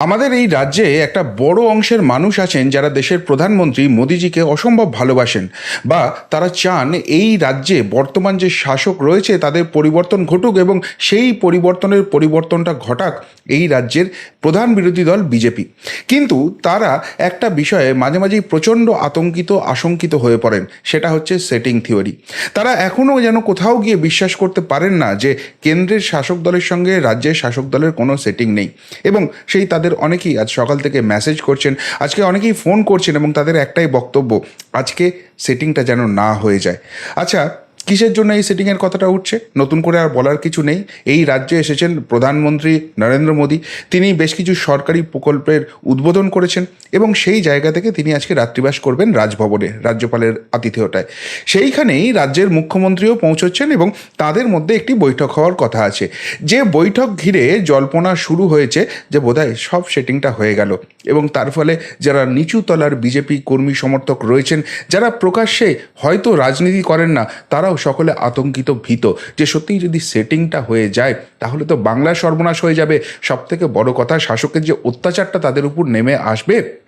আমাদের এই রাজ্যে একটা বড় অংশের মানুষ আছেন যারা দেশের প্রধানমন্ত্রী মোদিজিকে অসম্ভব ভালোবাসেন বা তারা চান এই রাজ্যে বর্তমান যে শাসক রয়েছে তাদের পরিবর্তন ঘটুক এবং সেই পরিবর্তনের পরিবর্তনটা ঘটাক এই রাজ্যের প্রধান বিরোধী দল বিজেপি। কিন্তু তারা একটা বিষয়ে মাঝে মাঝেই প্রচণ্ড আতঙ্কিত, আশঙ্কিত হয়ে পড়েন। সেটা হচ্ছে সেটিং থিওরি। তারা এখনও যেন কোথাও গিয়ে বিশ্বাস করতে পারেন না যে কেন্দ্রের শাসক দলের সঙ্গে রাজ্যের শাসক দলের কোনো সেটিং নেই এবং সেই তাদের অনেকেই আজ সকাল থেকে মেসেজ করছেন, আজকে অনেকেই ফোন করছেন এবং তাদের একটাই বক্তব্য, আজকে সেটিংটা যেন না হয়ে যায়। আচ্ছা কিসের জন্য এই সেটিংয়ের কথাটা উঠছে? নতুন করে আর বলার কিছু নেই। এই রাজ্যে এসেছেন প্রধানমন্ত্রী নরেন্দ্র মোদী। তিনি বেশ কিছু সরকারি প্রকল্পের উদ্বোধন করেছেন এবং সেই জায়গা থেকে তিনি আজকে রাত্রিবাস করবেন রাজভবনে, রাজ্যপালের আতিথেয়তায়। সেইখানেই রাজ্যের মুখ্যমন্ত্রীও পৌঁছচ্ছেন এবং তাদের মধ্যে একটি বৈঠক হওয়ার কথা আছে। যে বৈঠক ঘিরে জল্পনা শুরু হয়েছে যে বোধহয় সব সেটিংটা হয়ে গেল এবং তার ফলে যারা নিচু তলার বিজেপি কর্মী সমর্থক রয়েছেন, যারা প্রকাশ্যে হয়তো রাজনীতি করেন না তারাও সকলে আতঙ্কিত, ভীত। যে সত্যিই যদি সেটিংটা হয়ে যায়, তাহলে তো বাংলার সর্বনাশ হয়ে যাবে। সব থেকে বড় কথা, শাসকের যে অত্যাচারটা তাদের উপর নেমে আসবে,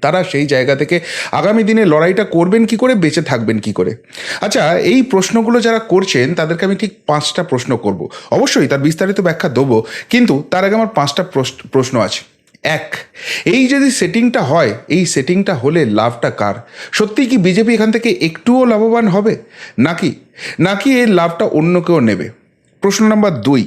তারা সেই জায়গা থেকে আগামী দিনে লড়াইটা করবেন কি করে, বেঁচে থাকবেন কি করে? আচ্ছা এই প্রশ্নগুলো যারা করছেন, তাদেরকে আমি ঠিক পাঁচটা প্রশ্ন করব। অবশ্যই তার বিস্তারিত ব্যাখ্যা দেবো, কিন্তু তার আগে আমার পাঁচটা প্রশ্ন- আছে। এক, এই যদি সেটিংটা হয়, এই সেটিংটা হলে লাভটা কার? সত্যিই কি বিজেপি এখান থেকে একটুও লাভবান হবে? নাকি নাকি এর লাভটা অন্য কেউ নেবে? প্রশ্ন নাম্বার দুই।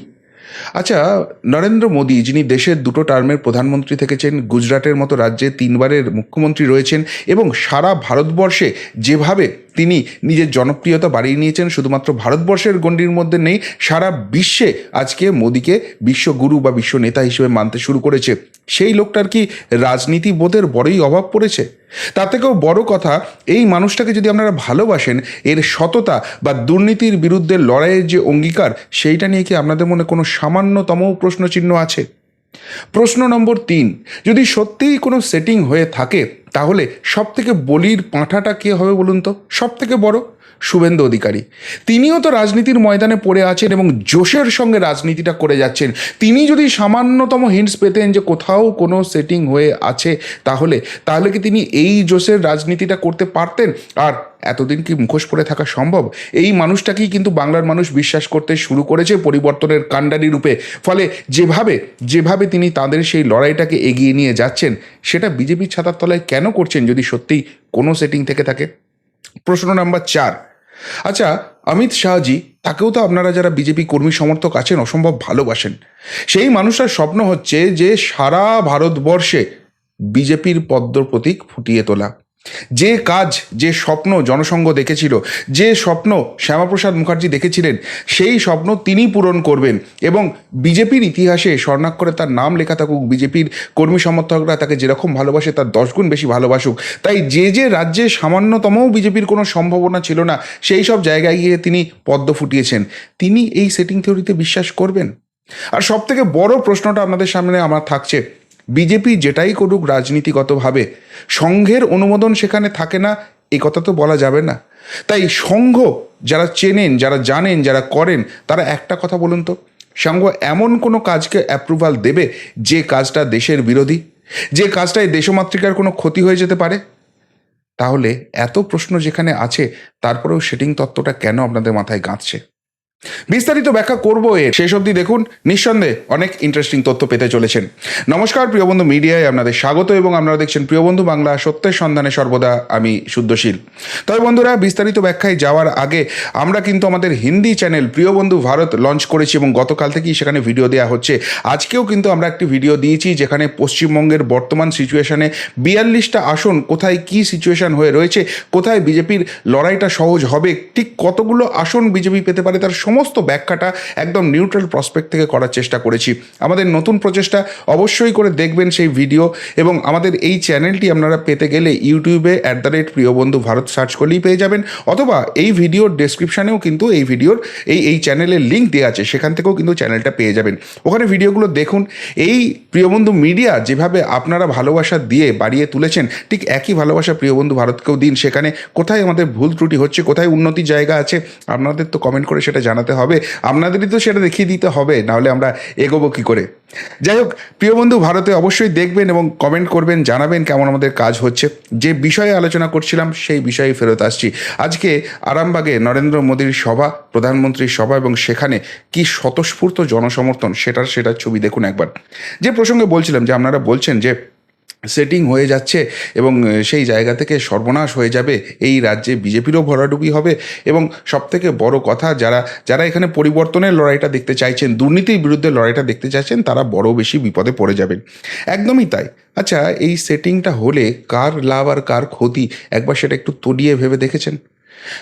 আচ্ছা নরেন্দ্র মোদী, যিনি দেশের দুটো টার্মের প্রধানমন্ত্রী থেকেছেন, গুজরাটের মতো রাজ্যে তিনবারের মুখ্যমন্ত্রী রয়েছেন এবং সারা ভারতবর্ষে যেভাবে তিনি নিজের জনপ্রিয়তা বাড়িয়ে নিয়েছেন। শুধুমাত্র ভারতবর্ষের গণ্ডির মধ্যে নেই, সারা বিশ্বে আজকে মোদীকে বিশ্বগুরু বা বিশ্ব নেতা হিসেবে মানতে শুরু করেছে। সেই লোকটার কি রাজনীতি বোধের বড়ই অভাব পড়েছে? তার থেকেও বড় কথা, এই মানুষটাকে যদি আপনারা ভালোবাসেন, এর সততা বা দুর্নীতির বিরুদ্ধে লড়াইয়ের যে অঙ্গীকার, সেইটা নিয়ে কি আপনাদের মনে কোনো সামান্যতম প্রশ্নচিহ্ন আছে? প্রশ্ন নম্বর তিন, যদি সত্যিই কোনো সেটিং হয়ে থাকে তাহলে সব থেকে বলির পাঁঠাটা কে হবে বলুন তো? সব থেকে বড় শুভেন্দু অধিকারী। তিনিও তো রাজনীতির ময়দানে পড়ে আছেন এবং জোশের সঙ্গে রাজনীতিটা করে যাচ্ছেন। তিনি যদি সামান্যতম হিন্টস পেতেন যে কোথাও কোনো সেটিং হয়ে আছে তাহলে তাহলে কি তিনি এই জোশের রাজনীতিটা করতে পারতেন? আর এতদিন কি মুখোশ পরে থাকা সম্ভব? এই মানুষটাকেই কিন্তু বাংলার মানুষ বিশ্বাস করতে শুরু করেছে পরিবর্তনের কাণ্ডারি রূপে। ফলে যেভাবে যেভাবে তিনি তাদের সেই লড়াইটাকে এগিয়ে নিয়ে যাচ্ছেন, সেটা বিজেপির ছাতার তলায় কেন করছেন যদি সত্যিই কোনো সেটিং থেকে থাকে? প্রশ্ন নাম্বার চার। আচ্ছা অমিত শাহজি, তাকেও তো আপনারা যারা বিজেপি কর্মী সমর্থক আছেন অসম্ভব ভালোবাসেন। সেই মানুষটার স্বপ্ন হচ্ছে যে সারা ভারতবর্ষে বিজেপির পদ্ম প্রতীক ফুটিয়ে তোলা। যে কাজ, যে স্বপ্ন জনসংঘ দেখেছিল, যে স্বপ্ন শ্যামাপ্রসাদ মুখার্জি দেখেছিলেন, সেই স্বপ্ন তিনি পূরণ করবেন এবং বিজেপির ইতিহাসে স্বর্ণাক্ষরে তার নাম লেখা থাকুক, বিজেপির কর্মী সমর্থকরা তাকে যেরকম ভালোবাসে তার দশগুণ বেশি ভালোবাসুক। তাই যে যে রাজ্যে সামান্যতমও বিজেপির কোনো সম্ভাবনা ছিল না, সেই সব জায়গায় গিয়ে তিনি পদ্ম ফুটিয়েছেন। তিনি এই সেটিং থিওরিতে বিশ্বাস করবেন? আর সব থেকে বড় প্রশ্নটা আপনাদের সামনে আমার থাকছে বিজেপি যেটাই করুক রাজনীতিগতভাবে, সংঘের অনুমোদন সেখানে থাকে না এই কথা তো বলা যাবে না। তাই সংঘ যারা চেনেন, যারা জানেন, যারা করেন, তারা একটা কথা বলুন তো, সংঘ এমন কোনো কাজকে অ্যাপ্রুভাল দেবে যে কাজটা দেশের বিরোধী? যে কাজটায় দেশমাতৃকার কোনো ক্ষতি হয়ে যেতে পারে? তাহলে এত প্রশ্ন যেখানে আছে, তারপরেও সেটিং তত্ত্বটা কেন আপনাদের মাথায় গাঁথছে? বিস্তারিত ব্যাখ্যা করব এর। শেষ অবধি দেখুন, নিঃসন্দেহে অনেক ইন্টারেস্টিং তথ্য পেতে চলেছেন। নমস্কার প্রিয় বন্ধু মিডিয়ায় আপনাদের স্বাগত এবং আপনারা দেখছেন প্রিয় বন্ধু বাংলা সত্যের সন্ধানে সর্বদা আমি শুদ্ধশীল। তবে বন্ধুরা, বিস্তারিত ব্যাখ্যায় যাওয়ার আগে আমরা কিন্তু আমাদের হিন্দি চ্যানেল প্রিয় বন্ধু ভারত লঞ্চ করেছি এবং গতকাল থেকেই সেখানে ভিডিও দেওয়া হচ্ছে। আজকেও কিন্তু আমরা একটি ভিডিও দিয়েছি যেখানে পশ্চিমবঙ্গের বর্তমান সিচুয়েশনে বিয়াল্লিশটা আসন কোথায় কি সিচুয়েশন হয়ে রয়েছে, কোথায় বিজেপির লড়াইটা সহজ হবে, ঠিক কতগুলো আসন বিজেপি পেতে পারে তার সমস্ত ব্যাখ্যাটা একদম নিউট্রাল প্রসপেক্ট থেকে করার চেষ্টা করেছি। আমাদের নতুন প্রচেষ্টা অবশ্যই করে দেখবেন সেই ভিডিও এবং আমাদের এই চ্যানেলটি আপনারা পেতে গেলে ইউটিউবে অ্যাট দ্য রেট প্রিয় বন্ধু ভারত সার্চ করলেই পেয়ে যাবেন। অথবা এই ভিডিওর ডেসক্রিপশানেও কিন্তু এই ভিডিওর এই এই চ্যানেলের লিঙ্ক দেওয়া আছে, সেখান থেকেও কিন্তু চ্যানেলটা পেয়ে যাবেন। ওখানে ভিডিওগুলো দেখুন, এই প্রিয়বন্ধু মিডিয়া যেভাবে আপনারা ভালোবাসা দিয়ে বাড়িয়ে তুলেছেন, ঠিক একই ভালোবাসা প্রিয়বন্ধু ভারতকেও দিন। সেখানে কোথায় আমাদের ভুল ত্রুটি হচ্ছে, কোথায় উন্নতির জায়গা আছে, আপনাদের তো কমেন্ট করে সেটা জানা জানাতে হবে, আপনাদেরই তো সেটা দেখিয়ে দিতে হবে, নাহলে আমরা এগোবো কী করে? যাই হোক, প্রিয় বন্ধু, ভারতে অবশ্যই দেখবেন এবং কমেন্ট করবেন, জানাবেন কেমন আমাদের কাজ হচ্ছে। যে বিষয়ে আলোচনা করছিলাম, সেই বিষয়ে ফেরত আসছি। আজকে আরামবাগে নরেন্দ্র মোদীর সভা, প্রধানমন্ত্রীর সভা এবং সেখানে কি স্বতঃস্ফূর্ত জনসমর্থন, সেটার সেটার ছবি দেখুন একবার। যে প্রসঙ্গে বলছিলাম, যে আপনারা বলছেন যে সেটিং হয়ে যাচ্ছে এবং সেই জায়গা থেকে সর্বনাশ হয়ে যাবে। এই রাজ্যে বিজেপিরও ভরাডুবি হবে এবং সব থেকে বড় কথা, যারা যারা এখানে পরিবর্তনের লড়াইটা দেখতে চাইছেন, দুর্নীতির বিরুদ্ধে লড়াইটা দেখতে চাইছেন, তারা বড় বেশি বিপদে পড়ে যাবেন। একদমই তাই। আচ্ছা এই সেটিংটা হলে কার লাভ আর কার ক্ষতি? একবার সেটা একটু তলিয়ে ভেবে দেখেছেন?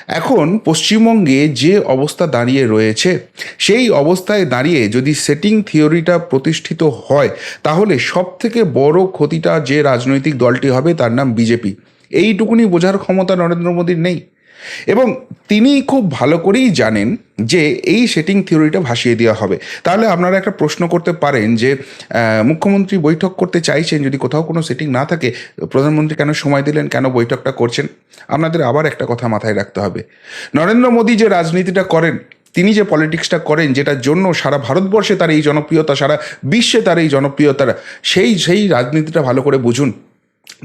এখন পশ্চিমবঙ্গে যে অবস্থা দাঁড়িয়ে রয়েছে, সেই অবস্থায় দাঁড়িয়ে যদি সেটিং থিওরিটা প্রতিষ্ঠিত হয়, তাহলে সব থেকে বড় ক্ষতিটা যে রাজনৈতিক দলটি হবে তার নাম বিজেপি। এইটুকুনি বোঝার ক্ষমতা নরেন্দ্র মোদীর নেই। এবং তিনি খুব ভালো করেই জানেন যে এই সেটিং থিওরিটা ভাসিয়ে দেওয়া হবে। তাহলে আপনারা একটা প্রশ্ন করতে পারেন যে মুখ্যমন্ত্রী বৈঠক করতে চাইছেন, যদি কোথাও কোনো সেটিং না থাকে, প্রধানমন্ত্রী কেন সময় দিলেন, কেন বৈঠকটা করছেন? আপনাদের আবার একটা কথা মাথায় রাখতে হবে। নরেন্দ্র মোদী যে রাজনীতিটা করেন, তিনি যে পলিটিক্সটা করেন, যেটার জন্য সারা ভারতবর্ষে তার এই জনপ্রিয়তা, সারা বিশ্বে তার এই জনপ্রিয়তা, সেই সেই রাজনীতিটা ভালো করে বুঝুন।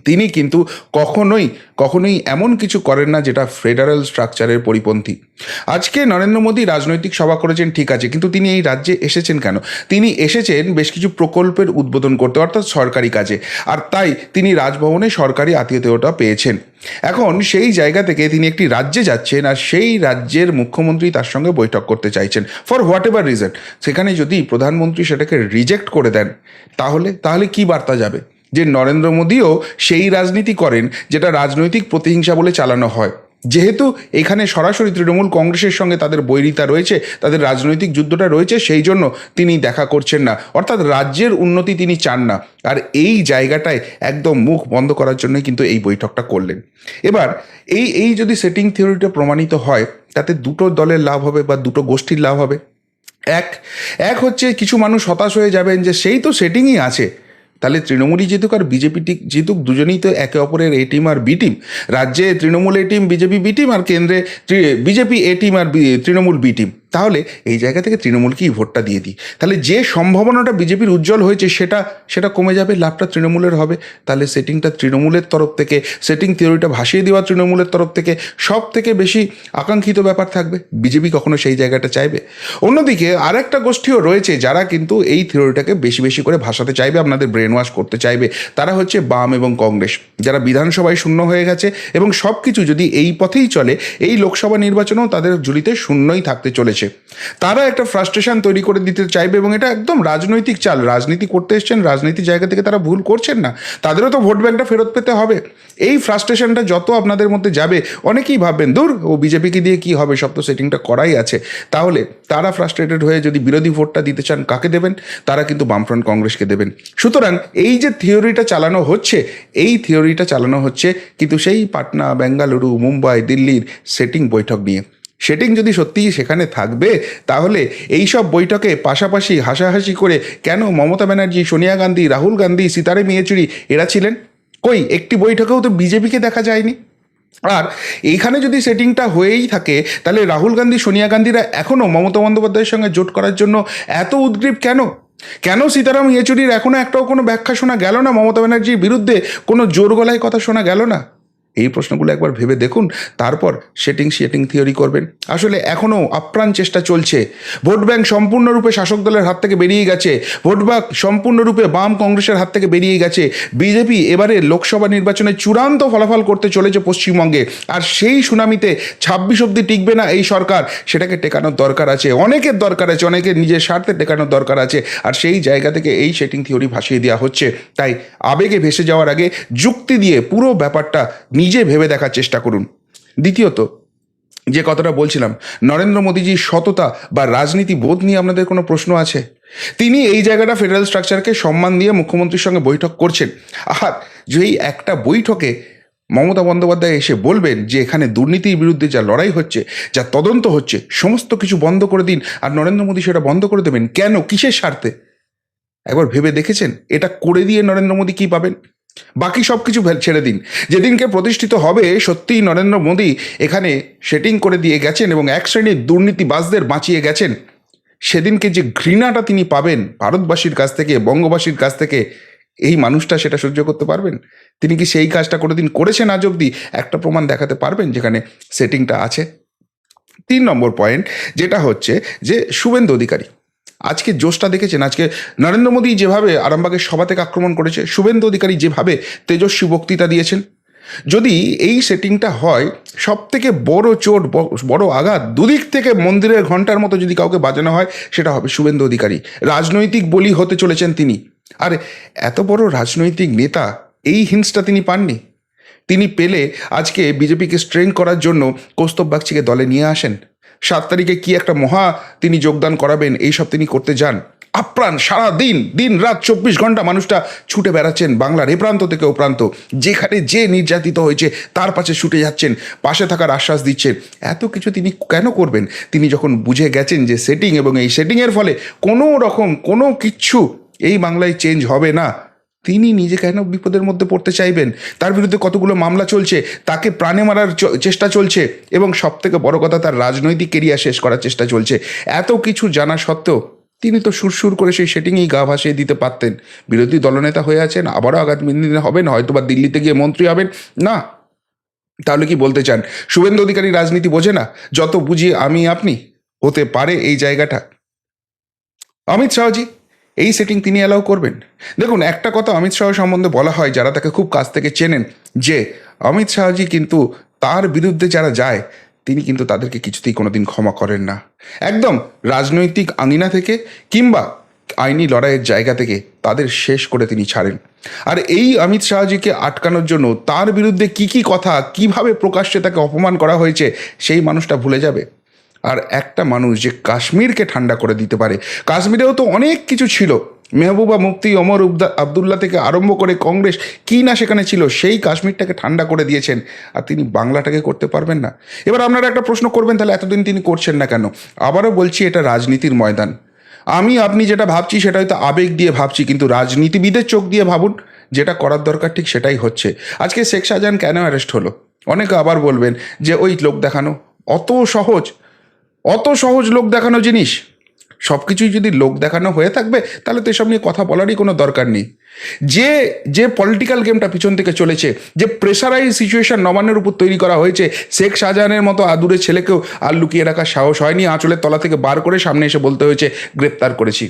তিনি কিন্তু কখনোই কখনোই এমন কিছু করেন না যেটা ফেডারেল স্ট্রাকচারের পরিপন্থী। আজকে নরেন্দ্র মোদী রাজনৈতিক সভা করেছেন, ঠিক আছে, কিন্তু তিনি এই রাজ্যে এসেছেন কেন? তিনি এসেছেন বেশ কিছু প্রকল্পের উদ্বোধন করতে, অর্থাৎ সরকারি কাজে, আর তাই তিনি রাজভবনে সরকারি আত্মীয়তা পেয়েছেন। এখন সেই জায়গা থেকে তিনি একটি রাজ্যে যাচ্ছেন, আর সেই রাজ্যের মুখ্যমন্ত্রী তার সঙ্গে বৈঠক করতে চাইছেন ফর হোয়াট এভার রিজন সেখানে যদি প্রধানমন্ত্রী সেটাকে রিজেক্ট করে দেন, তাহলে তাহলে কি বার্তা যাবে? যে নরেন্দ্র মোদীও সেই রাজনীতি করেন, যেটা রাজনৈতিক প্রতিহিংসা বলে চালানো হয়। যেহেতু এখানে সরাসরি তৃণমূল কংগ্রেসের সঙ্গে তাদের বৈরিতা রয়েছে, তাদের রাজনৈতিক যুদ্ধটা রয়েছে, সেই জন্য তিনি দেখা করছেন না। অর্থাৎ রাজ্যের উন্নতি তিনি চান না। আর এই জায়গাটায় একদম মুখ বন্ধ করার জন্যই কিন্তু এই বৈঠকটা করলেন। এবার, এই এই যদি সেটিং থিওরিটা প্রমাণিত হয়, তাতে দুটো দলের লাভ হবে বা দুটো গোষ্ঠীর লাভ হবে? এক এক হচ্ছে কিছু মানুষ হতাশ হয়ে যাবেন যে সেই তো সেটিংই আছে। তাহলে তৃণমূলই জিতুক আর বিজেপি জিতুক, দুজনেই তো একে অপরের এ টিম আর বি টিম রাজ্যে Trinamool A team BJP B team আর কেন্দ্রে বিজেপি এ টিম আর তৃণমূল বি টিম তাহলে এই জায়গা থেকে তৃণমূলকেই ভোটটা দিয়ে দিই। তাহলে যে সম্ভাবনাটা বিজেপির উজ্জ্বল হয়েছে সেটা সেটা কমে যাবে, লাভটা তৃণমূলের হবে। তাহলে সেটিংটা তৃণমূলের তরফ থেকে সেটিং থিওরিটা ভাসিয়ে দেওয়া তৃণমূলের তরফ থেকে সব থেকে বেশি আকাঙ্ক্ষিত ব্যাপার থাকবে। বিজেপি কখনো সেই জায়গাটা চাইবে। অন্যদিকে আরেকটা গোষ্ঠীও রয়েছে যারা কিন্তু এই থিওরিটাকে বেশি বেশি করে ভাসাতে চাইবে, আপনাদের ব্রেন ওয়াশ করতে চাইবে। তারা হচ্ছে বাম এবং কংগ্রেস। যারা বিধানসভায় শূন্য হয়ে গেছে এবং সব কিছু যদি এই পথেই চলে, এই লোকসভা নির্বাচনেও তাদের ঝুলিতে শূন্যই থাকতে চলেছে। তারা একটা ফ্রাস্ট্রেশন তৈরি করে দিতে চাইবে এবং এটা একদম রাজনৈতিক চাল। রাজনীতি করতে এসছেন রাজনীতির জায়গা থেকে তারা ভুল করছেন না। তাদেরও তো ভোট ব্যাংকটা ফেরত পেতে হবে। এই ফ্রাস্ট্রেশনটা যত আপনাদের মধ্যে যাবে, অনেকেই ভাববেন, দূর, ও বিজেপিকে দিয়ে কি হবে? সব তো সেটিংটা করাই আছে। তাহলে তারা ফ্রাস্ট্রেটেড হয়ে যদি বিরোধী ভোটটা দিতে চান, কাকে দেবেন? তারা কিন্তু বামফ্রন্ট কংগ্রেসকে দেবেন। সুতরাং এই যে থিওরিটা চালানো হচ্ছে, এই থিওরিটা চালানো হচ্ছে কিন্তু সেই পাটনা, বেঙ্গালুরু, মুম্বাই, দিল্লির সেটিং বৈঠক নিয়ে। সেটিং যদি সত্যিই সেখানে থাকবে, তাহলে এই সব বৈঠকে পাশাপাশি হাসাহাসি করে কেন মমতা ব্যানার্জি, সোনিয়া গান্ধী, রাহুল গান্ধী, সিতারে মিয়েচুরি এরা ছিলেন কই, একটি বৈঠকেও তো বিজেপিকে দেখা যায়নি। আর এইখানে যদি সেটিংটা হয়েই থাকে, তাহলে রাহুল গান্ধী, সোনিয়া গান্ধীরা এখনও মমতা বন্দ্যোপাধ্যায়ের সঙ্গে জোট করার জন্য এত উদ্গ্রীব কেন? কেন সীতারাম ইয়েচুরির এখনও একটাও কোনো ব্যাখ্যা শোনা গেল না? মমতা ব্যানার্জির বিরুদ্ধে কোনো জোর গলায় কথা শোনা গেল না? এই প্রশ্নগুলো একবার ভেবে দেখুন, তারপর সেটিং সেটিং থিওরি করবেন। আসলে এখনও আপ্রাণ চেষ্টা চলছে। ভোট ব্যাংক সম্পূর্ণরূপে শাসক দলের হাত থেকে বেরিয়ে গেছে। ভোট ব্যাংক সম্পূর্ণরূপে বাম কংগ্রেসের হাত থেকে বেরিয়ে গেছে। বিজেপি এবারে লোকসভা নির্বাচনে চূড়ান্ত ফলাফল করতে চলেছে পশ্চিমবঙ্গে। আর সেই সুনামিতে ছাব্বিশ অব্দি টিকবে না এই সরকার। সেটাকে টেকানোর দরকার আছে। অনেকের দরকার আছে, অনেকের নিজের স্বার্থে টেকানোর দরকার আছে। আর সেই জায়গা থেকে এই সেটিং থিওরি ভাসিয়ে দেওয়া হচ্ছে। তাই আবেগে ভেসে যাওয়ার আগে যুক্তি দিয়ে পুরো ব্যাপারটা নিজে ভেবে দেখার চেষ্টা করুন। দ্বিতীয়ত, যে কথাটা বলছিলাম, নরেন্দ্র মোদীজির সততা বা রাজনীতি বোধ নিয়ে আপনাদের কোনো প্রশ্ন আছে? তিনি এই জায়গাটা ফেডারেল স্ট্রাকচারকে সম্মান দিয়ে মুখ্যমন্ত্রীর সঙ্গে বৈঠক করছেন। আর যেই একটা বৈঠকে মমতা বন্দ্যোপাধ্যায় এসে বলবেন যে এখানে দুর্নীতির বিরুদ্ধে যা লড়াই হচ্ছে, যা তদন্ত হচ্ছে, সমস্ত কিছু বন্ধ করে দিন আর নরেন্দ্র মোদী সেটা বন্ধ করে দেবেন, কেন, কিসের স্বার্থে? একবার ভেবে দেখেছেন? এটা করে দিয়ে নরেন্দ্র মোদী কী পাবেন? বাকি সব কিছু ছেড়ে দিন। যেদিনকে প্রতিষ্ঠিত হবে, সত্যিই নরেন্দ্র মোদী এখানে সেটিং করে দিয়ে গেছেন এবং এক শ্রেণির দুর্নীতিবাজদের বাঁচিয়ে গেছেন। সেদিনকে যে ঘৃণাটা তিনি পাবেন ভারতবাসীর কাছ থেকে, বঙ্গবাসীর কাছ থেকে, এই মানুষটা সেটা সহ্য করতে পারবেন? তিনি কি সেই কাজটা কোনোদিন করেছেন আজ অবধি? একটা প্রমাণ দেখাতে পারবেন যেখানে সেটিংটা আছে। তিন নম্বর পয়েন্ট যেটা হচ্ছে যে শুভেন্দু অধিকারী আজকে জোশটা দেখেছেন? আজকে নরেন্দ্র মোদী যেভাবে আরামবাগের সভা থেকে আক্রমণ করেছে, শুভেন্দু অধিকারী যেভাবে তেজস্বী বক্তৃতা দিয়েছেন, যদি এই সেটিংটা হয় সব থেকে বড় চোট বড় আঘাত দুদিক থেকে মন্দিরের ঘণ্টার মতো যদি কাউকে বাজানো হয়, সেটা হবে শুভেন্দু অধিকারী। রাজনৈতিক বলি হতে চলেছেন তিনি। আর এত বড় রাজনৈতিক নেতা এই হিন্সটা তিনি পাননি? তিনি পেলে আজকে বিজেপিকে স্ট্রেং করার জন্য কৌস্তব বাগচিকে দলে নিয়ে আসেন। সাত তারিখে কি একটা মহা তিনি যোগদান করাবেন? এইসব তিনি করতে যান। আপ্রাণ সারা দিন দিন রাত চব্বিশ ঘণ্টা মানুষটা ছুটে বেড়াচ্ছেন বাংলার এ প্রান্ত থেকে ও প্রান্ত। যেখানে যে নির্যাতিত হয়েছে, তার পাশে ছুটে যাচ্ছেন, পাশে থাকার আশ্বাস দিচ্ছেন। এত কিছু তিনি কেন করবেন? তিনি যখন বুঝে গেছেন যে সেটিং এবং এই সেটিংয়ের ফলে কোনো রকম কোনো কিচ্ছু এই বাংলায় চেঞ্জ হবে না। তিনি নিজে কেন বিপদের মধ্যে পড়তে চাইবেন? তার বিরুদ্ধে কতগুলো মামলা চলছে? তাকে প্রাণে মারার চেষ্টা চলছে এবং সব থেকে বড় কথা তার রাজনৈতিক কেরিয়ার শেষ করার চেষ্টা চলছে। এত কিছু জানা সত্ত্বেও তিনি তো সুরসুর করে সেই সেটিংয়েই গা ভাসিয়ে দিতে পারতেন। বিরোধী দলনেতা হয়ে আছেন, আবারও আগামী দিনে হবেন হয়তো বা দিল্লিতে গিয়ে মন্ত্রী হবেন। না, তাহলে কি বলতে চান? শুভেন্দু অধিকারী রাজনীতি বোঝে না? যত বুঝি আমি আপনি হতে পারে এই জায়গাটা। অমিত শাহজি। এই সেটিং তিনি অ্যালাউ করবেন। দেখুন, একটা কথা অমিত শাহ সম্বন্ধে বলা হয়, যারা তাকে খুব কাছ থেকে চেনেন, যে অমিত শাহজি কিন্তু তার বিরুদ্ধে যারা যায়, তিনি কিন্তু তাদেরকে কিছুতেই কোনোদিন ক্ষমা করেন না। একদম রাজনৈতিক আঙিনা থেকে কিংবা আইনি লড়াইয়ের জায়গা থেকে তাদের শেষ করে তিনি ছাড়েন। আর এই অমিত শাহজিকে আটকানোর জন্য তার বিরুদ্ধে কি কি কথা, কীভাবে প্রকাশ্যে তাকে অপমান করা হয়েছে, সেই মানুষটা ভুলে যাবে। আর একটা মানুষ যে কাশ্মীরকে ঠান্ডা করে দিতে পারে, কাশ্মীরেও তো অনেক কিছু ছিল। মেহবুবা মুফতি অমর উবদা, আবদুল্লাহ থেকে আরম্ভ করে কংগ্রেস, কি না সেখানে ছিল, সেই কাশ্মীরটাকে ঠান্ডা করে দিয়েছেন। আর তিনি বাংলাটাকে করতে পারবেন না। এবার আপনারা একটা প্রশ্ন করবেন, তাহলে এতদিন তিনি করছেন না কেন? আবারও বলছি, এটা রাজনীতির ময়দান। আমি, আপনি যেটা ভাবছি, সেটা হয়তো আবেগ দিয়ে ভাবছি, কিন্তু রাজনীতিবিদের চোখ দিয়ে ভাবুন, যেটা করার দরকার ঠিক সেটাই হচ্ছে। আজকে শেখ শাহজাহান কেন অ্যারেস্ট হলো? অনেকে আবার বলবেন যে, ওই লোক দেখানো অত সহজ। অত সহজ লোক দেখানো জিনিস। সব কিছুই যদি লোক দেখানো হয়ে থাকবে, তাহলে তো এসব নিয়ে কথা বলারই কোনো দরকার নেই। যে যে পলিটিক্যাল গেমটা পিছন থেকে চলেছে, যে প্রেশারাইজ সিচুয়েশন নবান্নের উপর তৈরি করা হয়েছে, শেখ শাহজাহানের মতো আদুরে ছেলেকেও আর লুকিয়ে রাখার সাহস হয়নি, আঁচলের তলা থেকে বার করে সামনে এসে বলতে হয়েছে, গ্রেপ্তার করেছি।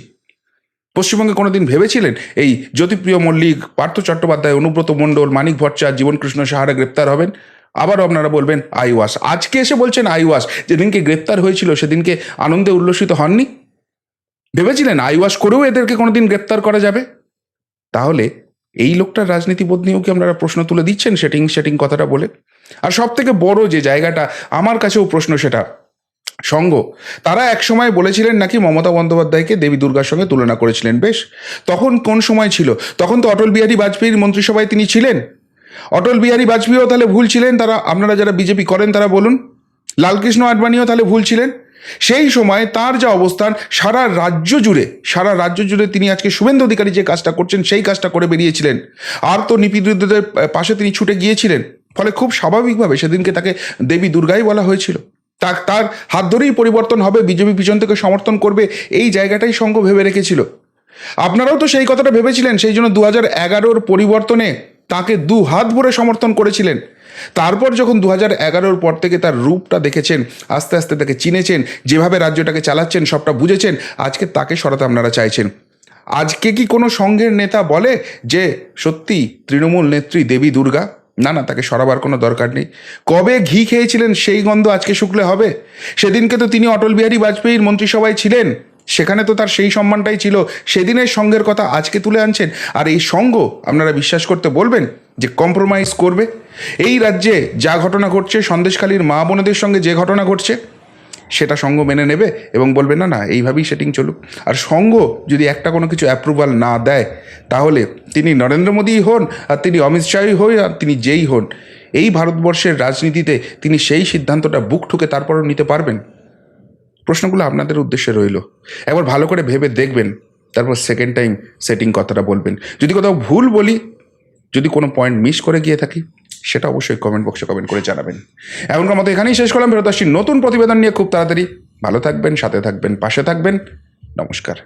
পশ্চিমবঙ্গে কোনোদিন ভেবেছিলেন? এই জ্যোতিপ্রিয় মল্লিক, পার্থ চট্টোপাধ্যায়, অনুব্রত মণ্ডল, মানিক ভট্টাচার্য, জীবনকৃষ্ণ সাহারা গ্রেপ্তার হবেন? আবারও আপনারা বলবেন আইওয়াস। আজকে এসে বলছেন আইওয়াস, যেদিনকে গ্রেপ্তার হয়েছিল সেদিনকে আনন্দে উল্লসিত হননি? ভেবেছিলেন আইওয়াস করেও এদেরকে কোনোদিন গ্রেপ্তার করা যাবে? তাহলে এই লোকটার রাজনীতিবোধ নিয়েও কি আপনারা প্রশ্ন তুলে দিচ্ছেন? সেটিং সেটিং কথাটা বলে। আর সব থেকে বড় যে জায়গাটা, আমার কাছেও প্রশ্ন সেটা। সঙ্গ, তারা এক সময় বলেছিলেন নাকি মমতা বন্দ্যোপাধ্যায়কে দেবী দুর্গার সঙ্গে তুলনা করেছিলেন। বেশ, তখন কোন সময় ছিল? তখন তো অটল বিহারী বাজপেয়ীর মন্ত্রিসভায় তিনি ছিলেন। অটল বিহারী বাজপেয়ীও তাহলে ভুল ছিলেন, তারা আপনারা যারা বিজেপি করেন তারা বলুন। লালকৃষ্ণ আডবাণীও তাহলে ভুল ছিলেন। সেই সময় তার যা অবস্থান, সারা রাজ্য জুড়ে, সারা রাজ্য জুড়ে তিনি আজকে শুভেন্দু অধিকারী যে কাজটা করছেন, সেই কাজটা করে বেরিয়েছিলেন। আর তো নিপীড়িতদের পাশে তিনি ছুটে গিয়েছিলেন। ফলে খুব স্বাভাবিকভাবে সেদিনকে তাকে দেবী দুর্গাই বলা হয়েছিল। তা তার হাত ধরেই পরিবর্তন হবে, বিজেপি পিছন থেকে সমর্থন করবে, এই জায়গাটাই সঙ্গ ভেবে রেখেছিল। আপনারাও তো সেই কথাটা ভেবেছিলেন, সেই জন্য দু হাজার এগারোর পরিবর্তনে তাকে দু হাত ভরে সমর্থন করেছিলেন। তারপর যখন দু হাজার এগারোর পর থেকে তার রূপটা দেখেছেন, আস্তে আস্তে তাকে চিনেছেন, যেভাবে রাজ্যটাকে চালাচ্ছেন, সবটা বুঝেছেন, আজকে তাকে সরাতে আপনারা চাইছেন। আজকে কি কোনো সংঘের নেতা বলে যে, সত্যি তৃণমূল নেত্রী দেবী দুর্গা না না, তাকে সরাবার কোনো দরকার নেই। কবে ঘি খেয়েছিলেন সেই গন্ধ আজকে শুকলে হবে? সেদিনকে তো তিনি অটল বিহারী বাজপেয়ীর মন্ত্রিসভায় ছিলেন। সেখানে তো তার সেই সম্মানটাই ছিল। সেদিনের সঙ্গের কথা আজকে তুলে আনছেন। আর এই সঙ্গ আপনারা বিশ্বাস করতে বলবেন যে কম্প্রোমাইজ করবে। এই রাজ্যে যা ঘটনা ঘটছে, সন্দেশখালীর মা বোনেদের সঙ্গে যে ঘটনা ঘটছে, সেটা সঙ্গ মেনে নেবে এবং বলবে, না না, এইভাবেই সেটিং চলুক। আর সঙ্গ যদি একটা কোনো কিছু অ্যাপ্রুভাল না দেয়, তাহলে তিনি নরেন্দ্র মোদীই হন, আর তিনি অমিত শাহই হন আর তিনি যেই হন। এই ভারতবর্ষের রাজনীতিতে তিনি সেই সিদ্ধান্তটা বুক ঠুকে তারপরও নিতে পারবেন। প্রশ্নগুলো আপনাদের উদ্দেশ্যে রইল। একবার ভালো করে ভেবে দেখবেন, তারপর সেকেন্ড টাইম সেটিং কথাটা বলবেন। যদি কোথাও ভুল বলি, যদি কোনো পয়েন্ট মিস করে গিয়ে থাকি, সেটা অবশ্যই কমেন্ট বক্সে কমেন্ট করে জানাবেন। এমনকার মতো এখানেই শেষ করলাম। ফেরত আসছি নতুন প্রতিবেদন নিয়ে খুব তাড়াতাড়ি। ভালো থাকবেন, সাথে থাকবেন, পাশে থাকবেন। নমস্কার।